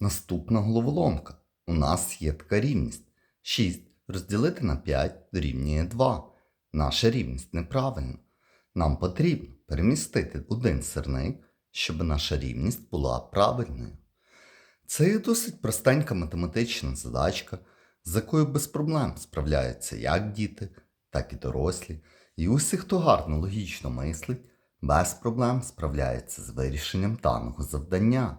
Наступна головоломка. У нас є така рівність. 6 розділити на 5 дорівнює 2. Наша рівність неправильна. Нам потрібно перемістити один сирник, щоб наша рівність була правильною. Це є досить простенька математична задачка, з якою без проблем справляються як діти, так і дорослі. І усі, хто гарно логічно мислить, без проблем справляється з вирішенням даного завдання.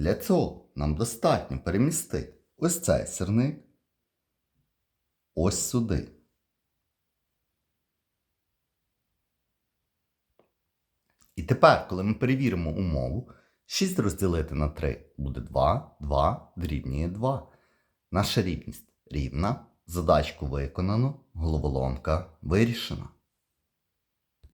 Для цього нам достатньо перемістити ось цей сірник ось сюди. І тепер, коли ми перевіримо умову, 6 розділити на 3 буде 2, 2 дорівнює 2. Наша рівність рівна, задачку виконано, головоломка вирішена.